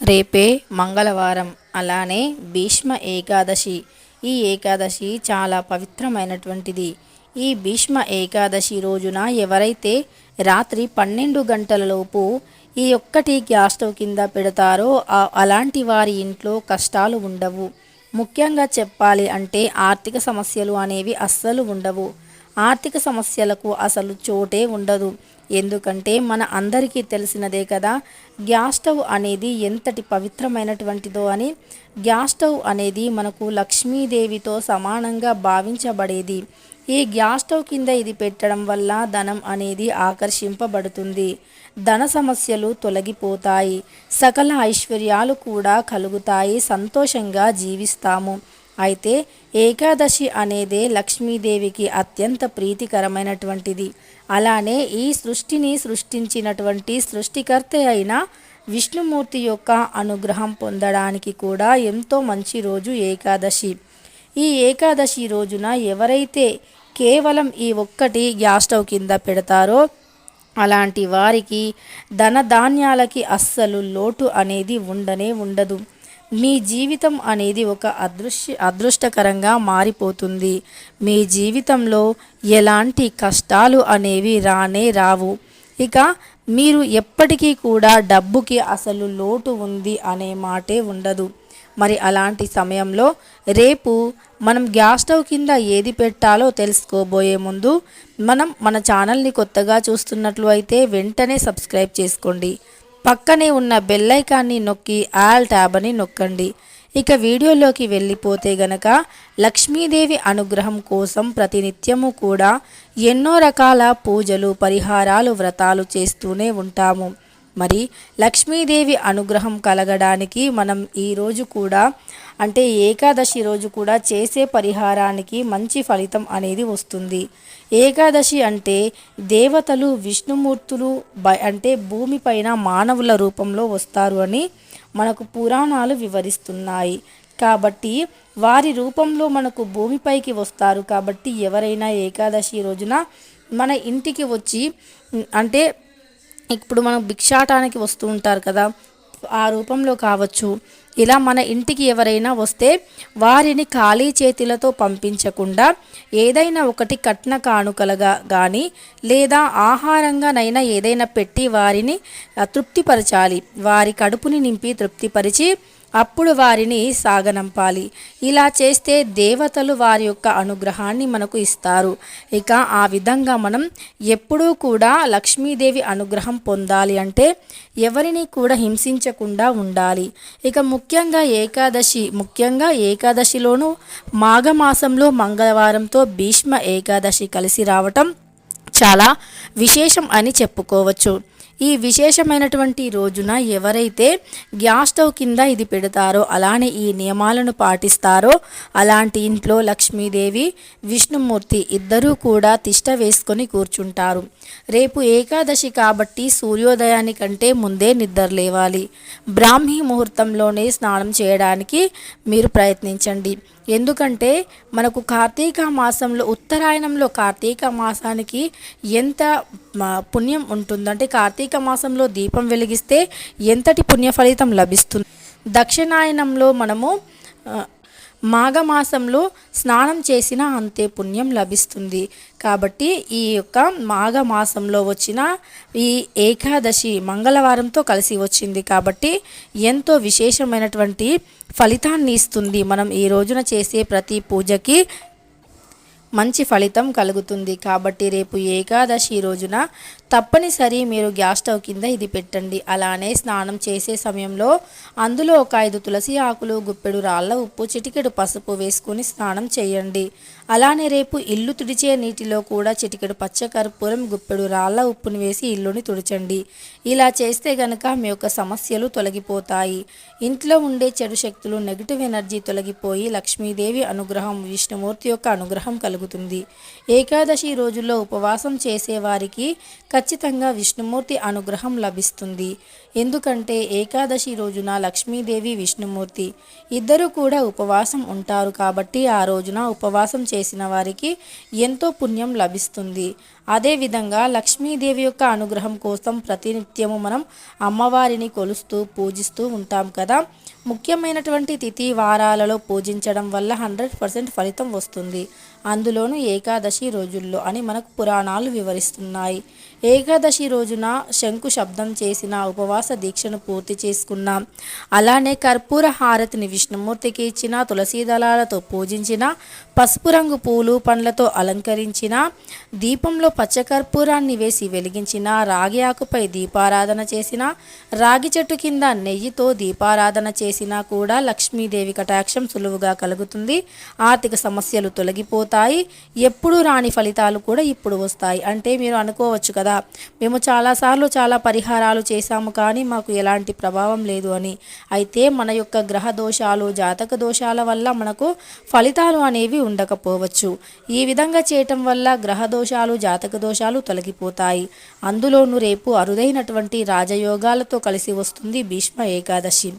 రేపే మంగళవారం. అలానే భీష్మ ఏకాదశి. ఈ ఏకాదశి చాలా పవిత్రమైనటువంటిది. ఈ భీష్మ ఏకాదశి రోజున ఎవరైతే రాత్రి పన్నెండు గంటలలోపు ఈ ఒక్కటి గ్యాస్ స్టవ్ కింద పెడతారో అలాంటి వారి ఇంట్లో కష్టాలు ఉండవు. ముఖ్యంగా చెప్పాలి అంటే ఆర్థిక సమస్యలు అనేవి అస్సలు ఉండవు. ఆర్థిక సమస్యలకు అసలు చోటే ఉండదు. ఎందుకంటే మన అందరికీ తెలిసినదే కదా గ్యాస్ స్టవ్ అనేది ఎంతటి పవిత్రమైనటువంటిదో అని. గ్యాస్ స్టవ్ అనేది మనకు లక్ష్మీదేవితో సమానంగా భావించబడేది. ఈ గ్యాస్ స్టవ్ కింద ఇది పెట్టడం వల్ల ధనం అనేది ఆకర్షింపబడుతుంది. ధన సమస్యలు తొలగిపోతాయి. సకల ఐశ్వర్యాలు కూడా కలుగుతాయి. సంతోషంగా జీవిస్తాము. అయితే ఏకాదశి అనేదే లక్ష్మీదేవికి అత్యంత ప్రీతికరమైనటువంటిది. అలానే ఈ సృష్టిని సృష్టించినటువంటి సృష్టికర్త అయిన విష్ణుమూర్తి యొక్క అనుగ్రహం పొందడానికి కూడా ఎంతో మంచి రోజు ఏకాదశి. ఈ ఏకాదశి రోజున ఎవరైతే కేవలం ఈ ఒక్కటి గ్యాస్ స్టవ్ కింద పెడతారో అలాంటి వారికి ధన ధాన్యాలకి అస్సలు లోటు అనేది ఉండనే ఉండదు. మీ జీవితం అనేది ఒక అదృశ్య అదృష్టకరంగా మారిపోతుంది. మీ జీవితంలో ఎలాంటి కష్టాలు అనేవి రానే రావు. ఇక మీరు ఎప్పటికీ కూడా డబ్బుకి అసలు లోటు ఉంది అనే మాటే ఉండదు. మరి అలాంటి సమయంలో రేపు మనం గ్యాస్ స్టవ్ కింద ఏది పెట్టాలో తెలుసుకోబోయే ముందు మనం మన ఛానల్ని కొత్తగా చూస్తున్నట్లు అయితే వెంటనే సబ్స్క్రైబ్ చేసుకోండి. పక్కనే ఉన్న బెల్లైకాన్ని నొక్కి ఆల్ ట్యాబ్ అని నొక్కండి. ఇక వీడియోలోకి వెళ్ళిపోతే గనక లక్ష్మీదేవి అనుగ్రహం కోసం ప్రతినిత్యము కూడా ఎన్నో రకాల పూజలు పరిహారాలు వ్రతాలు చేస్తూనే ఉంటాము. మరి లక్ష్మీదేవి అనుగ్రహం కలగడానికి మనం ఈరోజు కూడా అంటే ఏకాదశి రోజు కూడా చేసే పరిహారానికి మంచి ఫలితం అనేది వస్తుంది. ఏకాదశి అంటే దేవతలు విష్ణుమూర్తులు బ- అంటే భూమిపైన మానవుల రూపంలో వస్తారు అని మనకు పురాణాలు వివరిస్తున్నాయి. కాబట్టి వారి రూపంలో మనకు భూమిపైకి వస్తారు. కాబట్టి ఎవరైనా ఏకాదశి రోజున మన ఇంటికి వచ్చి అంటే ఇప్పుడు మనం భిక్షాటానికి వస్తూ ఉంటారు కదా ఆ రూపంలో కావచ్చు. ఇలా మన ఇంటికి ఎవరైనా వస్తే వారిని ఖాళీ చేతులతో పంపించకుండా ఏదైనా ఒకటి కట్న కానుకలుగా కానీ లేదా ఆహారంగానైనా ఏదైనా పెట్టి వారిని తృప్తిపరచాలి వారి కడుపుని నింపి తృప్తిపరిచి అప్పుడు వారిని సాగనంపాలి. ఇలా చేస్తే దేవతలు వారి యొక్క అనుగ్రహాన్ని మనకు ఇస్తారు. ఇక ఆ విధంగా మనం ఎప్పుడూ కూడా లక్ష్మీదేవి అనుగ్రహం పొందాలి అంటే ఎవరిని కూడా హింసించకుండా ఉండాలి. ఇక ముఖ్యంగా ఏకాదశి ముఖ్యంగా ఏకాదశిలోనూ మాఘమాసంలో మంగళవారంతో భీష్మ ఏకాదశి కలిసి రావటం చాలా విశేషం అని చెప్పుకోవచ్చు. ఈ విశేషమైనటువంటి రోజున ఎవరైతే గ్యాస్ స్టవ్ కింద ఇది పెడతారో అలానే ఈ నియమాలను పాటిస్తారో అలాంటి ఇంట్లో లక్ష్మీదేవి విష్ణుమూర్తి ఇద్దరూ కూడా తిష్ట వేసుకొని కూర్చుంటారు. రేపు ఏకాదశి కాబట్టి సూర్యోదయానికంటే ముందే నిద్ర లేవాలి. బ్రాహ్మీ ముహూర్తంలోనే స్నానం చేయడానికి మీరు ప్రయత్నించండి. ఎందుకంటే మనకు కార్తీక మాసంలో ఉత్తరాయణంలో కార్తీక మాసానికి ఎంత పుణ్యం పుణ్యం ఉంటుందంటే కార్తీక మాసంలో దీపం వెలిగిస్తే ఎంతటి పుణ్య ఫలితం లభిస్తుంది? దక్షిణాయనంలో మనము మాఘమాసంలో స్నానం చేసిన అంతే పుణ్యం లభిస్తుంది. కాబట్టి ఈ యొక్క మాఘమాసంలో వచ్చిన ఈ ఏకాదశి మంగళవారంతో కలిసి వచ్చింది. కాబట్టి ఎంతో విశేషమైనటువంటి ఫలితాన్ని ఇస్తుంది. మనం ఈ రోజున చేసే ప్రతి పూజకి మంచి ఫలితం కలుగుతుంది. కాబట్టి రేపు ఏకాదశి రోజున తప్పనిసరి మీరు గ్యాస్ స్టవ్ కింద ఇది పెట్టండి. అలానే స్నానం చేసే సమయంలో అందులో ఒక ఐదు తులసి ఆకులు గుప్పెడు రాళ్ళ ఉప్పు చిటికెడు పసుపు వేసుకొని స్నానం చేయండి. అలానే రేపు ఇల్లు తుడిచే నీటిలో కూడా చిటికెడు పచ్చకర్పూరం గుప్పెడు రాళ్ళ ఉప్పుని వేసి ఇల్లుని తుడిచండి. ఇలా చేస్తే గనక మీ యొక్క సమస్యలు తొలగిపోతాయి. ఇంట్లో ఉండే చెడు శక్తులు నెగిటివ్ ఎనర్జీ తొలగిపోయి లక్ష్మీదేవి అనుగ్రహం విష్ణుమూర్తి యొక్క అనుగ్రహం కలుగుతుంది. ఏకాదశి రోజుల్లో ఉపవాసం చేసే వారికి ఖచ్చితంగా విష్ణుమూర్తి అనుగ్రహం లభిస్తుంది. ఎందుకంటే ఏకాదశి రోజున లక్ష్మీదేవి విష్ణుమూర్తి ఇద్దరు కూడా ఉపవాసం ఉంటారు కాబట్టి ఆ రోజున ఉపవాసం చేసిన వారికి ఎంతో పుణ్యం లభిస్తుంది. అదేవిధంగా లక్ష్మీదేవి యొక్క అనుగ్రహం కోసం ప్రతినిత్యము మనం అమ్మవారిని కొలుస్తూ పూజిస్తూ ఉంటాం కదా. ముఖ్యమైనటువంటి తిథి వారాలలో పూజించడం వల్ల హండ్రెడ్ పర్సెంట్ ఫలితం వస్తుంది. అందులోనూ ఏకాదశి రోజుల్లో అని మనకు పురాణాలు వివరిస్తున్నాయి. ఏకాదశి రోజున శంకు శబ్దం చేసిన ఉపవాస దీక్షను పూర్తి చేసుకున్నాం. అలానే కర్పూర హారతిని విష్ణుమూర్తికి ఇచ్చిన తులసీ దళాలతో పూజించిన పసుపు రంగు పూలు పండ్లతో అలంకరించిన దీపంలో పచ్చకర్పూరాన్ని వేసి వెలిగించిన రాగి ఆకుపై దీపారాధన చేసిన రాగి చెట్టు కింద నెయ్యితో దీపారాధన చేసినా కూడా లక్ష్మీదేవి కటాక్షం సులువుగా కలుగుతుంది. ఆర్థిక సమస్యలు తొలగిపోతాయి. ఎప్పుడు రాని ఫలితాలు కూడా ఇప్పుడు వస్తాయి. అంటే మీరు అనుకోవచ్చు కదా మేము చాలాసార్లు చాలా పరిహారాలు చేశాము కానీ మాకు ఎలాంటి ప్రభావం లేదు అని. అయితే మన యొక్క గ్రహ దోషాలు జాతక దోషాల వల్ల మనకు ఫలితాలు అనేవి ఉండకపోవచ్చు. ఈ విధంగా చేయటం వల్ల గ్రహ దోషాలు జాతక దోషాలు తొలగిపోతాయి. అందులోనూ రేపు అరుదైనటువంటి రాజయోగాలతో కలిసి వస్తుంది భీష్మ ఏకాదశి.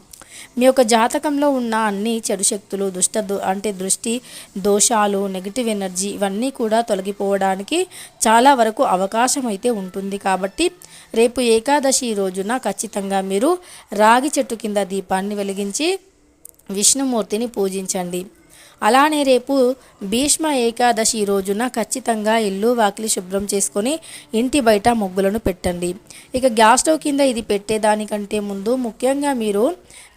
మీ యొక్క జాతకంలో ఉన్న అన్ని చెడు శక్తులు దుష్ట దో- అంటే దృష్టి దోషాలు నెగిటివ్ ఎనర్జీ ఇవన్నీ కూడా తొలగిపోవడానికి చాలా వరకు అవకాశం అయితే ఉంటుంది. కాబట్టి రేపు ఏకాదశి రోజున ఖచ్చితంగా మీరు రాగి చెట్టు కింద దీపాన్ని వెలిగించి విష్ణుమూర్తిని పూజించండి. అలానే రేపు భీష్మ ఏకాదశి రోజున ఖచ్చితంగా ఇల్లు వాకిలి శుభ్రం చేసుకొని ఇంటి బయట ముగ్గులను పెట్టండి. ఇక గ్యాస్ స్టవ్ కింద ఇది పెట్టేదానికంటే ముందు ముఖ్యంగా మీరు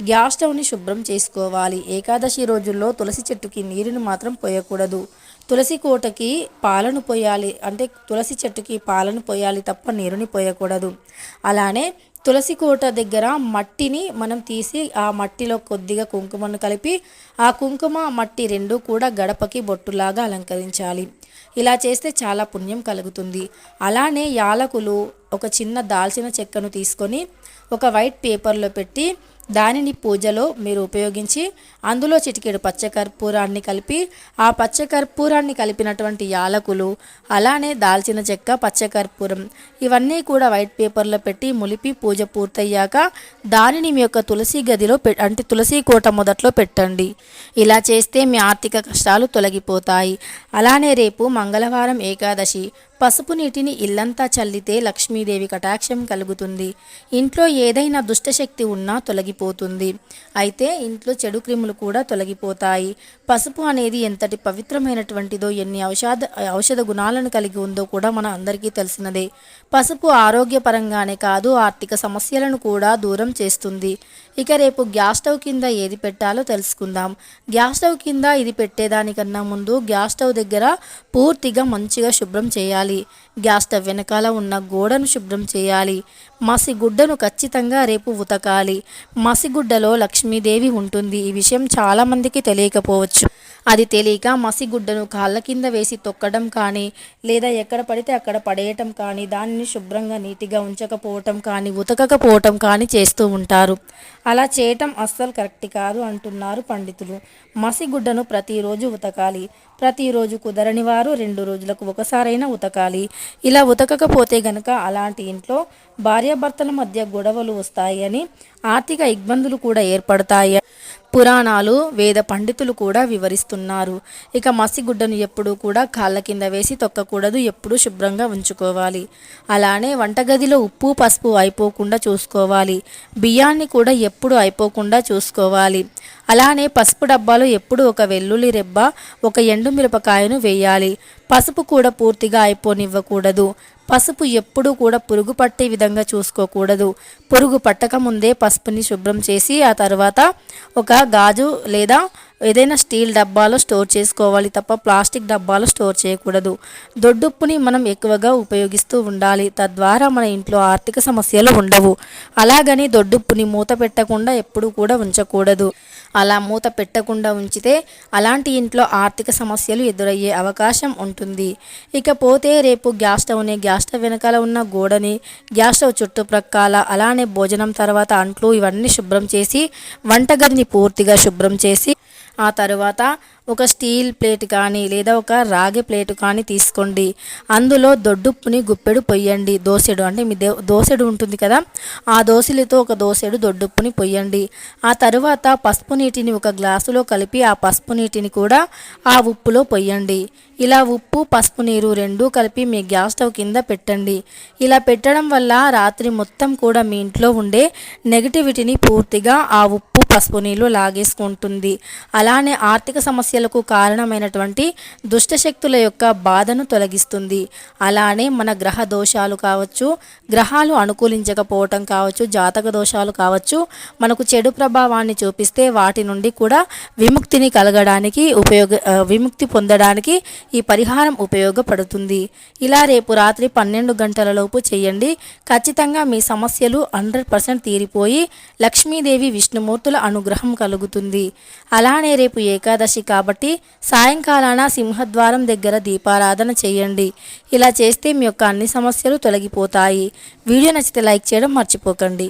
గ్యాస్ స్టవ్ని శుభ్రం చేసుకోవాలి. ఏకాదశి రోజుల్లో తులసి చెట్టుకి నీరుని మాత్రం పోయకూడదు. తులసి కోటకి పాలను పోయాలి. అంటే తులసి చెట్టుకి పాలను పోయాలి తప్ప నీరుని పోయకూడదు. అలానే తులసి కోట దగ్గర మట్టిని మనం తీసి ఆ మట్టిలో కొద్దిగా కుంకుమను కలిపి ఆ కుంకుమ మట్టి రెండు కూడా గడపకి బొట్టులాగా అలంకరించాలి. ఇలా చేస్తే చాలా పుణ్యం కలుగుతుంది. అలానే యాలకులు ఒక చిన్న దాల్చిన చెక్కను తీసుకొని ఒక వైట్ పేపర్లో పెట్టి దానిని పూజలో మీరు ఉపయోగించి అందులో చిటికెడు పచ్చకర్పూరాన్ని కలిపి ఆ పచ్చకర్పూరాన్ని కలిపినటువంటి యాలకులు అలానే దాల్చిన చెక్క పచ్చకర్పూరం ఇవన్నీ కూడా వైట్ పేపర్లో పెట్టి ములిపి పూజ పూర్తయ్యాక దానిని మీ యొక్క తులసి గదిలో పె అంటే తులసి కోట మొదట్లో పెట్టండి. ఇలా చేస్తే మీ ఆర్థిక కష్టాలు తొలగిపోతాయి. అలానే రేపు మంగళవారం ఏకాదశి పసుపు నీటిని ఇల్లంతా చల్లితే లక్ష్మీదేవి కటాక్షం కలుగుతుంది. ఇంట్లో ఏదైనా దుష్టశక్తి ఉన్నా తొలగిపోతుంది. అయితే ఇంట్లో చెడు క్రిములు కూడా తొలగిపోతాయి. పసుపు అనేది ఎంతటి పవిత్రమైనటువంటిదో ఎన్ని ఔషధ ఔషధ గుణాలను కలిగి ఉందో కూడా మన అందరికీ తెలిసినదే. పసుపు ఆరోగ్యపరంగానే కాదు ఆర్థిక సమస్యలను కూడా దూరం చేస్తుంది. ఇక రేపు గ్యాస్ స్టవ్ కింద ఏది పెట్టాలో తెలుసుకుందాం. గ్యాస్ స్టవ్ కింద ఇది పెట్టేదానికన్నా ముందు గ్యాస్ స్టవ్ దగ్గర పూర్తిగా మంచిగా శుభ్రం చేయాలి. గ్యాస్ స్టవ్ వెనకాల ఉన్న గోడను శుభ్రం చేయాలి. మసిగుడ్డను ఖచ్చితంగా రేపు ఉతకాలి. మసిగుడ్డలో లక్ష్మీదేవి ఉంటుంది. ఈ విషయం చాలామందికి తెలియకపోవచ్చు. అది తెలియక మసిగుడ్డను కాళ్ళ కింద వేసి తొక్కడం కానీ లేదా ఎక్కడ పడితే అక్కడ పడేయటం కానీ దానిని శుభ్రంగా నీటిగా ఉంచకపోవటం కానీ ఉతకకపోవటం కానీ చేస్తూ ఉంటారు. అలా చేయటం అస్సలు కరెక్ట్ కాదు అంటున్నారు పండితులు. మసిగుడ్డను ప్రతిరోజు ఉతకాలి. ప్రతిరోజు కుదరని వారు రెండు రోజులకు ఒకసారైనా ఉతకాలి. ఇలా ఉతకకపోతే గనక అలాంటి ఇంట్లో భార్యాభర్తల మధ్య గొడవలు వస్తాయని ఆర్థిక ఇబ్బందులు కూడా ఏర్పడతాయి. పురాణాలు వేద పండితులు కూడా వివరిస్తున్నారు. ఇక మసిగుడ్డను ఎప్పుడూ కూడా కాళ్ళ కింద వేసి తొక్కకూడదు ఎప్పుడూ శుభ్రంగా ఉంచుకోవాలి. అలానే వంటగదిలో ఉప్పు పసుపు అయిపోకుండా చూసుకోవాలి. బియ్యాన్ని కూడా ఎప్పుడు అయిపోకుండా చూసుకోవాలి. అలానే పసుపు డబ్బాలో ఎప్పుడు ఒక వెల్లుల్లి రెబ్బ ఒక ఎండుమిరపకాయను వేయాలి. పసుపు కూడా పూర్తిగా అయిపోనివ్వకూడదు. పసుపు ఎప్పుడూ కూడా పురుగు పట్టే విధంగా చూసుకోకూడదు. పురుగు పట్టకముందే పసుపుని శుభ్రం చేసి ఆ తర్వాత ఒక గాజు లేదా ఏదైనా స్టీల్ డబ్బాలో స్టోర్ చేసుకోవాలి తప్ప ప్లాస్టిక్ డబ్బాలో స్టోర్ చేయకూడదు. దొడ్డుప్పుని మనం ఎక్కువగా ఉపయోగిస్తూ ఉండాలి. తద్వారా మన ఇంట్లో ఆర్థిక సమస్యలు ఉండవు. అలాగని దొడ్డుప్పుని మూత పెట్టకుండా ఎప్పుడూ కూడా ఉంచకూడదు. అలా మూత పెట్టకుండా ఉంచితే అలాంటి ఇంట్లో ఆర్థిక సమస్యలు ఎదురయ్యే అవకాశం ఉంటుంది. ఇకపోతే రేపు గ్యాస్ స్టవ్ని గ్యాస్ స్టవ్ వెనకాల ఉన్న గోడని గ్యాస్ స్టవ్ చుట్టుప్రక్కల అలానే భోజనం తర్వాత అంట్లు ఇవన్నీ శుభ్రం చేసి వంటగదిని పూర్తిగా శుభ్రం చేసి ఆ తరువాత ఒక స్టీల్ ప్లేట్ కానీ లేదా ఒక రాగి ప్లేట్ కానీ తీసుకోండి. అందులో దొడ్డుప్పుని గుప్పెడు పొయ్యండి. దోసెడు అంటే మీ దే దోసెడు ఉంటుంది కదా? ఆ దోసెలతో ఒక దోసెడు దొడ్డుప్పుని పొయ్యండి. ఆ తరువాత పసుపు నీటిని ఒక గ్లాసులో కలిపి ఆ పసుపు నీటిని కూడా ఆ ఉప్పులో పొయ్యండి. ఇలా ఉప్పు పసుపు నీరు రెండూ కలిపి మీ గ్యాస్ స్టవ్ కింద పెట్టండి. ఇలా పెట్టడం వల్ల రాత్రి మొత్తం కూడా మీ ఇంట్లో ఉండే నెగిటివిటీని పూర్తిగా ఆ ఉప్పు పసుపు నీళ్ళు లాగేసుకుంటుంది. అలానే ఆర్థిక సమస్యలకు కారణమైనటువంటి దుష్టశక్తుల యొక్క బాధను తొలగిస్తుంది. అలానే మన గ్రహ దోషాలు కావచ్చు గ్రహాలు అనుకూలించకపోవటం కావచ్చు జాతక దోషాలు కావచ్చు మనకు చెడు ప్రభావాన్ని చూపిస్తే వాటి నుండి కూడా విముక్తిని కలగడానికి ఉపయోగ విముక్తి పొందడానికి ఈ పరిహారం ఉపయోగపడుతుంది. ఇలా రేపు రాత్రి పన్నెండు గంటలలోపు చేయండి. ఖచ్చితంగా మీ సమస్యలు హండ్రెడ్ పర్సెంట్ తీరిపోయి లక్ష్మీదేవి విష్ణుమూర్తుల అనుగ్రహం కలుగుతుంది. అలానే రేపు ఏకాదశి కాబట్టి సాయంకాలాన సింహద్వారం దగ్గర దీపారాధన చేయండి. ఇలా చేస్తే మీ యొక్క అన్ని సమస్యలు తొలగిపోతాయి. వీడియో నచ్చితే లైక్ చేయడం మర్చిపోకండి.